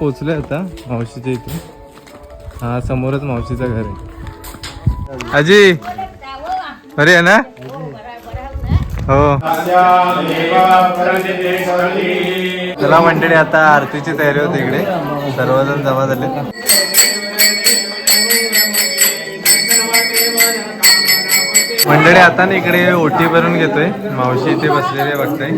पोचलोय आता मावशीच्या इथे. हा समोरच मावशीचं घर आहे. आजी अरे आहे ना? हो. चला मंडळी आता आरतीची तयारी होती इकडे. सर्वजण जमा झाले. मंडळी आता ना इकडे ओटी भरून घेतोय. मावशी इथे बसलेले बघताय.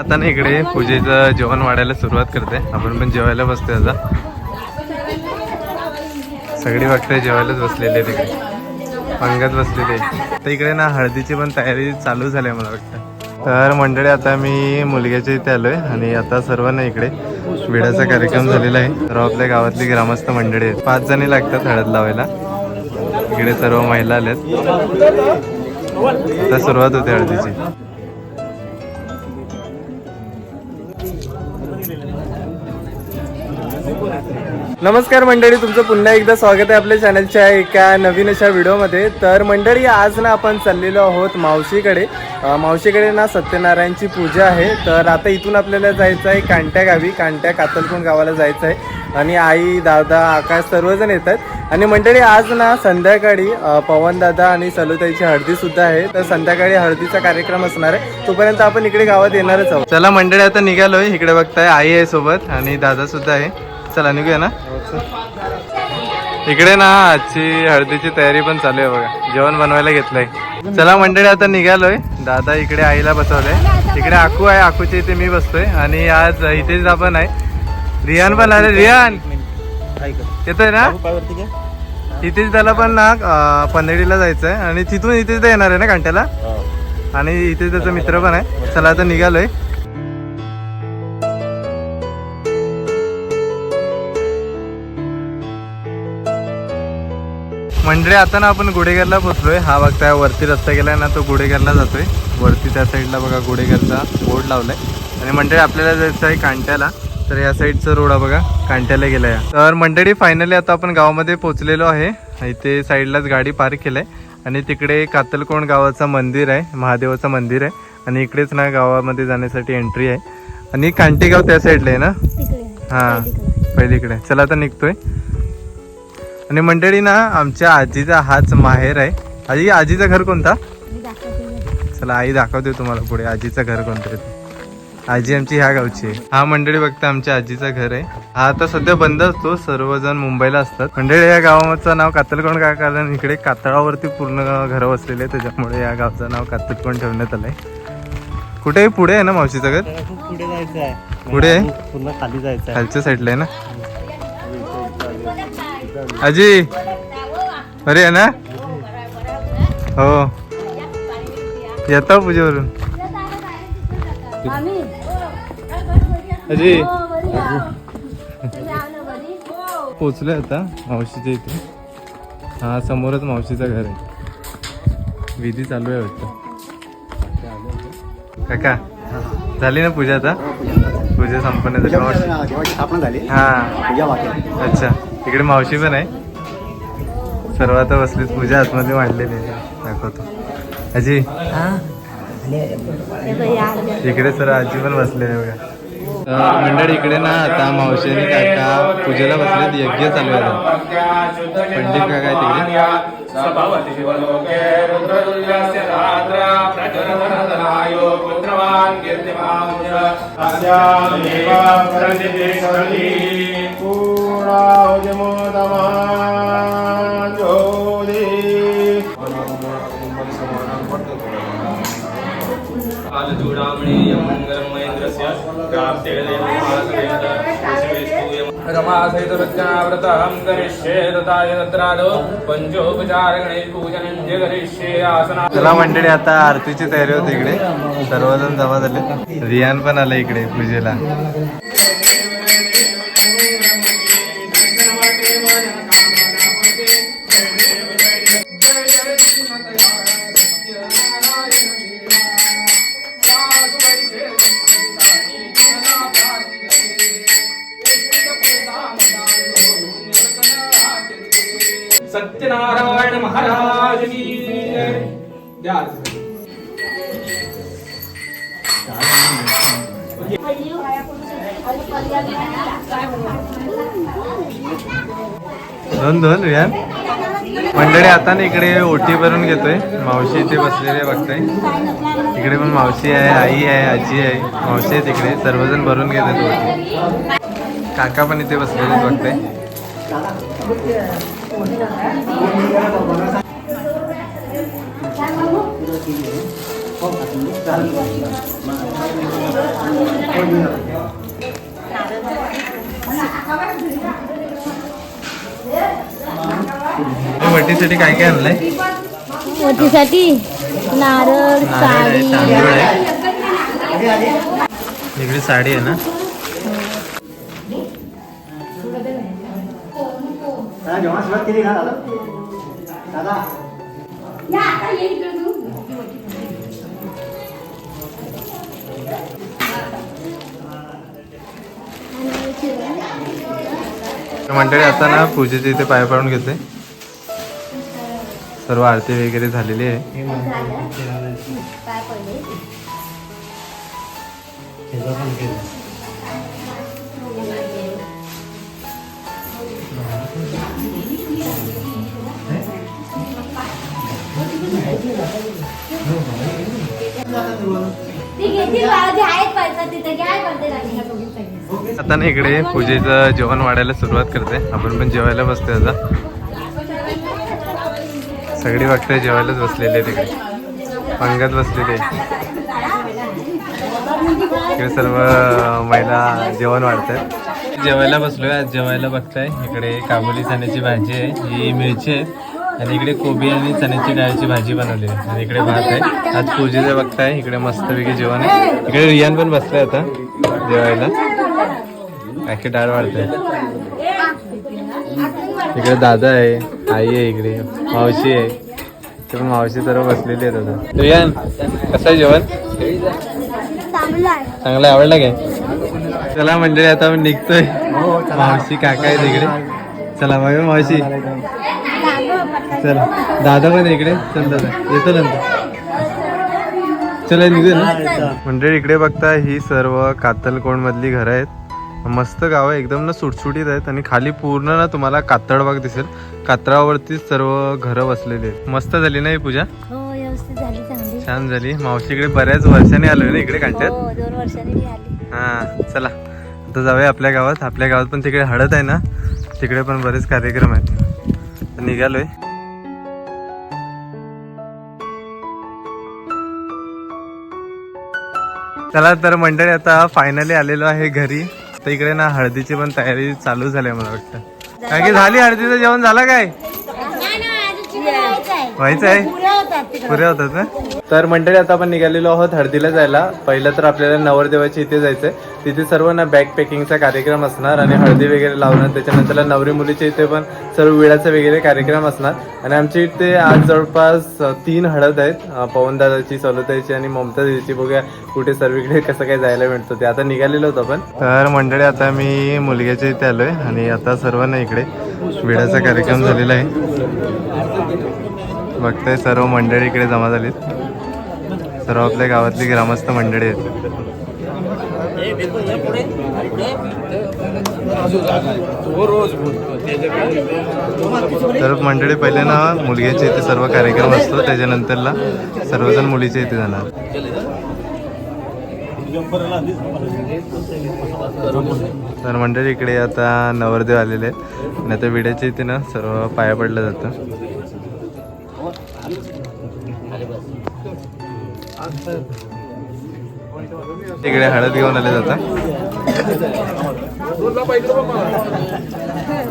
आता ना इकडे पूजेचं जेवण वाढायला सुरुवात करते. आपण पण जेवायला बसतोय आता. सगळी बघताय जेवायलाच बसलेले तिकडे पंगत बसलेले तर इकडे ना हळदीची पण तयारी चालू झाली आहे मला वाटतं. तर मंडळी आता मी मुलग्याच्या इथे आलोय आणि आता सर्वांना इकडे विड्याचा कार्यक्रम झालेला आहे. तर आपल्या गावातली ग्रामस्थ मंडळी आहेत. पाच जणी लागतात हळद लावायला. इकडे सर्व महिला आल्यात. आता सुरुवात होते हळदीची. नमस्कार मंडळी तुमचं पुन्हा एकदा स्वागत आहे आपल्या चॅनलच्या एका नवीन अशा व्हिडिओमध्ये. तर मंडळी आज ना आपण चाललेलो आहोत मावशीकडे. मावशीकडे ना सत्यनारायणची पूजा आहे. तर आता इथून आपल्याला जायचं आहे कांट्या गावी. कांट्या कातलकोण गावाला जायचं आहे. आणि आई दादा आकाश सर्वजण येतात. आणि मंडळी आज ना संध्याकाळी पवनदादा आणि सलुताईची हळदी सुद्धा आहे. तर संध्याकाळी हळदीचा कार्यक्रम असणार आहे. तोपर्यंत आपण इकडे गावात येणारच आहोत. चला मंडळी आता निघालोय. इकडे बघताय आई आहे सोबत आणि दादा सुद्धा आहे. चला निघूया ना? इकडे ना आजची हळदीची तयारी पण चालू आहे बघा. जेवण बनवायला घेतलंय. चला मंडळी आता निघालोय. दादा इकडे आईला बसवलंय. इकडे आकू आहे. आकूच्या इथे मी बसतोय. आणि आज इथेच आपण आहे. रियान पण आले. रियान! येतोय ना? इथेच त्याला पण ना अं, पनवेलीला जायचं आहे आणि तिथून इथेच येणार आहे ना कांट्याला आणि इथे त्याचा मित्र पण आहे. चला. आता निघालोय. मंडळी आता ना आपण गुडेघरला पोहोचलोय हा बघताय वरती रस्ता गेलाय ना तो गुडेघरला जातोय. वरती त्या साईडला बघा गुडेघरचा बोर्ड लावलाय. आणि मंडळी आपल्याला जायचं आहे कांट्याला तर या साईडचा रोड हा बघा कांट्याला गेलाय. तर मंडळी फायनली आता आपण गावामध्ये पोहोचलेलो आहे. इथे साईडलाच गाडी पार्क केलाय. आणि तिकडे कातलकोण गावाचं मंदिर आहे महादेवाचं मंदिर आहे. आणि इकडेच ना गावामध्ये जाण्यासाठी एंट्री आहे. आणि कांटी गाव त्या साईडला आहे ना? हा पहिलीकडे चला आता निघतोय. आणि मंडळी ना आमच्या आजीचा हाच माहेर आहे. आजी आजीचं घर कोणता? चला आई दाखवते तुम्हाला पुढे. आजीचं घर कोणतं? आहे. आजी आमची ह्या गावची आहे. हा मंडळी बघता आमच्या आजीचं घर आहे. हा आता सध्या बंद असतो सर्वजण मुंबईला असतात. मंडळी या गावाचं नाव कातलकोण का कारण इकडे कातळावरती पूर्ण घर वसलेले आहे त्याच्यामुळे या गावचं नाव कातलकोण ठेवण्यात आलंय. कुठे? पुढे आहे ना मावशीचं घर? पुढे जायचं आहे? पुढे आहे? पुन्हा खाली जायचं आहे खालच्या साईडला आहे ना? आजी! अरे आहे ना? हो. येतो पूजेवरून. आजी पोचलोय आता मावशीच्या इथे. हा समोरच मावशीचं घर आहे. विधी चालू आहे वाटतं. काका झाली ना पूजा आता? पूजा संपन्न झाली. हा. पूजा बाकी आहे. अच्छा. इकडे मावशी पण आहे. सर्व आता बसलीत पूजा आतमध्ये मांडलेली आहे. दाखवतो. आजी. इकडे सर आजी पण बसलेले बघा. मंडळी इकडे ना आता मावशी आणि काका पूजेला बसले यज्ञ चालू आहे पंडित काका आहे तिकडे रमासहितवृत्याव्रतहं करिष्ये तथाय तत्रादौ पञ्चोपचारगणैः करिष्ये आसना चला मंडळी आता आरतीची तयारी होती इकडे. सर्वजण जमा झाले. रियान पण आलं इकडे पूजेला. दोन दोन रियान. मंडळी आता ना इकडे ओटी भरून घेतोय. मावशी इथे बसलेले बघताय. इकडे पण मावशी आहे आई आहे आजी आहे. मावशी आहे तिकडे सर्वजण भरून घेतात ओटी. काका पण इथे बसलेले आहेत बघताय. वटीसाठी काय काय आणलंय? वटीसाठी नारळ साडी. इकडे साडी आहे ना? मंडळी आता ना पूजेचे इथे पाय पाडून घेते सर्व आरती वगैरे झालेली आहे. आता ना इकडे पूजेचं जेवण वाढायला सुरुवात करते. आपण पण जेवायला बसतोय आता. सगळी बघताय जेवायलाच बसलेली आहे तिकडे पंगत बसलेली आहे. इकडे सर्व महिला जेवण वाढतात जेवायला बसलोय आज जेवायला बघताय इकडे काबुली चण्याची भाजी आहे ही मिरची आहे. आणि इकडे कोबी आणि चण्याची डाळीची भाजी बनवली आहे. आणि इकडे भात आहे. आज पूजेचं बघताय इकडे मस्तपैकी जेवण आहे. इकडे रियान पण बसलाय आता जेवायला. बाकी डाळ वाढते इकडे दादा आहे आई आहे इकडे मावशी आहे. ते पण मावशी सर्व बसलेली आहेत आता. रियान कसं आहे जेवण? चांगलं आवडलं काय? चला मंडळी आता आपण निघतोय. मावशी काका आहे तिकडे चला बघा मावशी. चला दादा पण आहे इकडे. चल दादा येतो नंतर. चला निघू ना? मंडळी इकडे बघता ही सर्व कातलकोण मधली घरं आहेत. मस्त गाव आहे एकदम ना सुटसुटीत आहेत आणि खाली पूर्ण ना तुम्हाला कातळबाग दिसेल. कातळावरतीच सर्व घरं बसलेली आहेत. मस्त झाली ना ही पूजा? हो छान झाली. मावशीकडे बऱ्याच वर्षांनी आलोय ना इकडे कांट्यात हो हा चला. आता जाऊया आपल्या गावात. आपल्या गावात पण तिकडे हळद आहे ना? तिकडे पण बरेच कार्यक्रम आहेत. निघालोय. चला तर मंडळी आता फायनली आलेलो आहे घरी. तर इकडे ना हळदीची पण तयारी चालू झाली आहे मला वाटतं. काय की झाली हळदीचं जेवण झालं काय? व्हायचं आहे. पुऱ्या होतात ना? तर मंडळी आता आपण निघालेलो आहोत हळदीला जायला. पहिलं तर आपल्याला नवरदेवाची इथे जायचंय. तिथे सर्व ना बॅग पॅकिंगचा कार्यक्रम असणार आणि हळदी वगैरे लावणार. त्याच्यानंतर नवरी मुलीच्या इथे पण सर्व विळाचा वगैरे कार्यक्रम असणार. आणि आमच्या इथे आज जवळपास तीन हळद आहेत. पवनदादाची सलोताईची आणि ममता दिदीची. बघूया कुठे सर्वीकडे कसं काय जायला मिळतं ते. आता निघालेलो होतो आपण. तर मंडळी आता मी मुलग्याच्या इथे आलोय आणि आता सर्व ना इकडे विड्याचा कार्यक्रम झालेला आहे. बघताय सर्व मंडळी इकडे जमा झालीत. सर्व आपल्या गावातली ग्रामस्थ मंडळी आहेत. तर मंडळी पहिले ना मुलग्याच्या इथे सर्व कार्यक्रम असतो त्याच्यानंतरला सर्वजण मुलीच्या इथे जाणार. तर मंडळी इकडे आता नवरदेव आलेले आहेत. आणि आता विड्याच्या इथे ना सर्व पाया पडलं जातं. इकडे हळद घेऊन आले जातात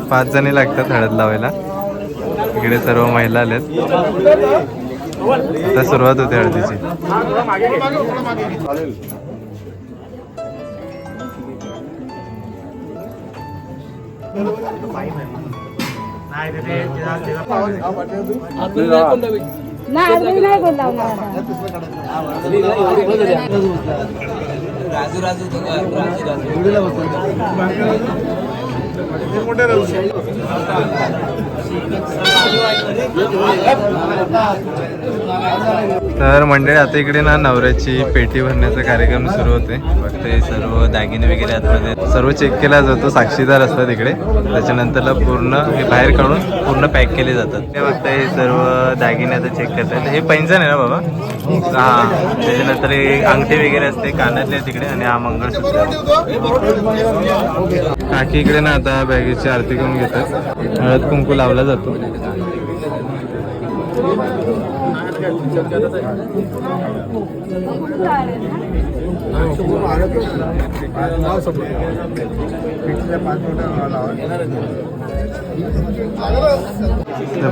पाच जणी लागतात हळद लावायला इकडे सर्व महिला आल्यात आता सुरुवात होते हळदीची नाही नाही कोण लावणार आता. तर मंडळी आता इकडे ना नवऱ्याची पेटी भरण्याचा कार्यक्रम सुरू होते बघते सर्व दागिने वगैरे आतमध्ये. सर्व चेक केला जातो साक्षीदार असतात इकडे. त्याच्यानंतरला पूर्ण हे बाहेर काढून पूर्ण पॅक केले जातात. ते बघता हे सर्व दागिने आता चेक करतात हे पैंजण आहे ना बाबा? हा. त्याच्यानंतर हे अंगठी वगैरे असते कानातले तिकडे आणि हा मंगळसूत्र. काकी इकडे ना आता बॅगेची आरती करून घेतात. हळद कुंकू लावला जातो.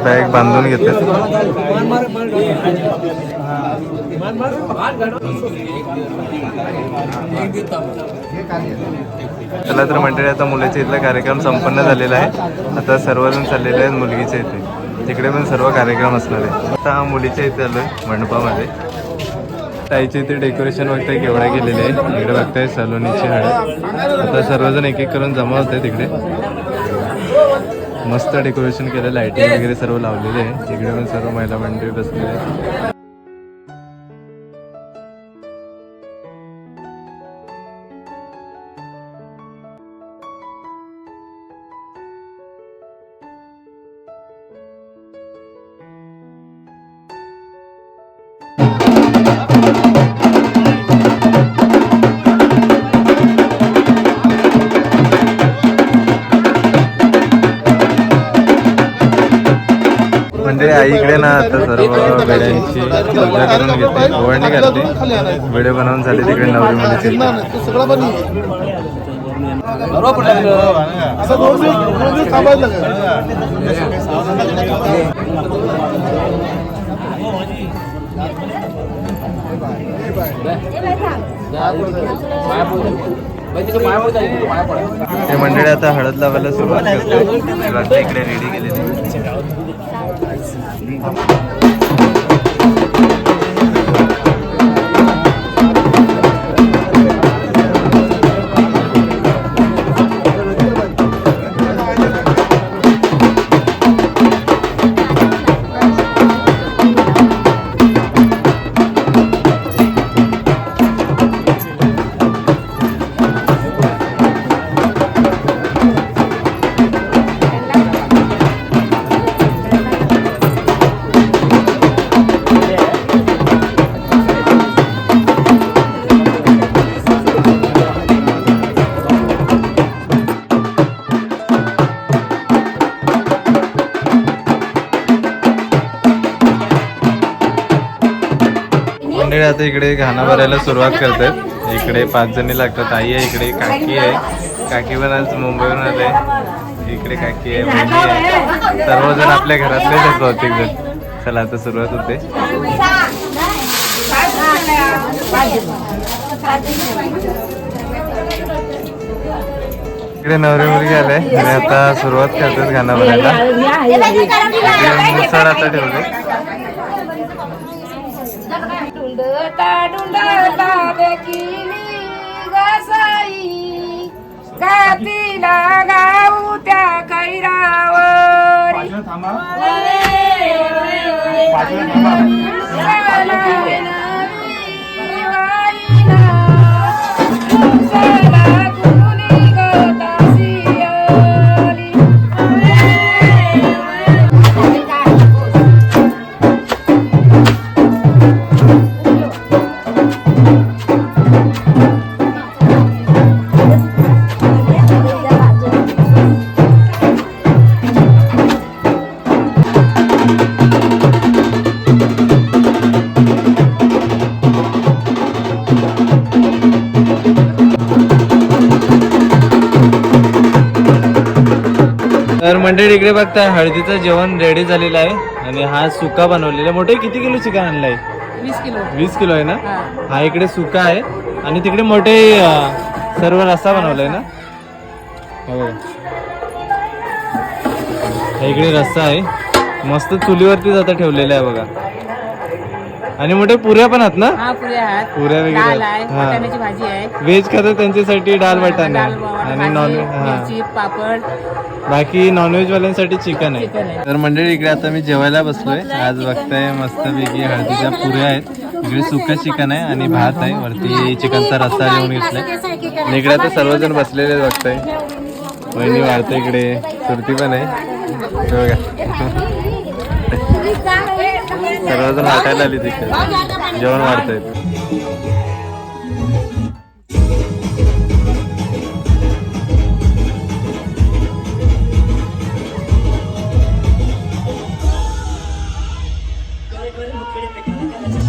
बॅग बांधून घेते चला तर मंडळी आता मुलीच्या इथला कार्यक्रम संपन्न झालेला आहे आता सर्वजण चाललेले आहेत मुलगीच्या इथे. तिकडे पण सर्व कार्यक्रम असणार आहे आता मुलीच्या इथे आलोय मंडपामध्ये. ताईच्या इथे डेकोरेशन बघताय केवढा केलेले आहे. इकडे बघताय सलोनीची हळद आता सर्वजण एक एक करून जमा होते तिकडे. मस्त डेकोरेशन केलं लाइटिंग वगैरे सर्व लावलेले आहे. तिकडे पण सर्व महिला मंडळी बसलेले आहे आई इकडे ना आता सर्व वेड्यांची पूजा करून घेते ओवाळणी घालते. वेळे बनवून झाले तिकडे नवरी मुलीचे ते मंडळी आता हळद लावायला सुरुवात करते इकडे रेडी केलेली. आता इकडे घाणा भरायला सुरुवात करतात. इकडे पाच जणी लागतात. आई आहे इकडे काकी आहे. काकी पण आज मुंबईवरून आले. इकडे काकी आहे मम्मी आहे. सर्वजण आपल्या घरातलेच आहेत बहुतेक जण. चला आता सुरुवात होते. इकडे नवरी मुलगी आले. आणि आता सुरुवात करतात गाणं भरायला. मुसळ आता ठेवले. डुंडता डुंडता देखिली गसाई. गातीला गाऊ त्या कैरावरी तर बघता हळदीचं जेवण रेडी झालेलं आहे. आणि हा सुका बनवलेला. मोठे किती किलो चिकन आणलाय? वीस किलो. वीस किलो आहे ना? हा. इकडे सुका आहे. आणि तिकडे मोठे सर्व रस्सा बनवलाय ना? हो. हा इकडे रस्सा आहे. मस्त चुलीवरतीच आता ठेवलेला आहे बघा. आणि मोठे पुऱ्या पण आहेत ना? हा पुऱ्या आहेत. पुऱ्या वगैरे. आहे हा. वाटाण्याची भाजी आहे. व्हेज खातात त्यांच्यासाठी डाल वाटाणे. डाल आणि नॉन भाजी, हा. मिरची पापड. बाकी नॉनव्हेज वाल्यांसाठी चिकन आहे. तर मंडळी इकडे आता मी जेवायला बसलोय. आज बघताय मस्तपैकी हळदीच्या पुऱ्या आहेत. इकडे सुकं चिकन आहे आणि भात आहे. वरती चिकनचा रस्सा घेऊन घेतलाय. आणि इकडे आता सर्वजण बसलेले आहेत बघताय वहिनी वाढते इकडे. सुरती पण आहे. हे बघा. सर्वजण वाटायला आली तिथे जेवण वाढतायत Gracias.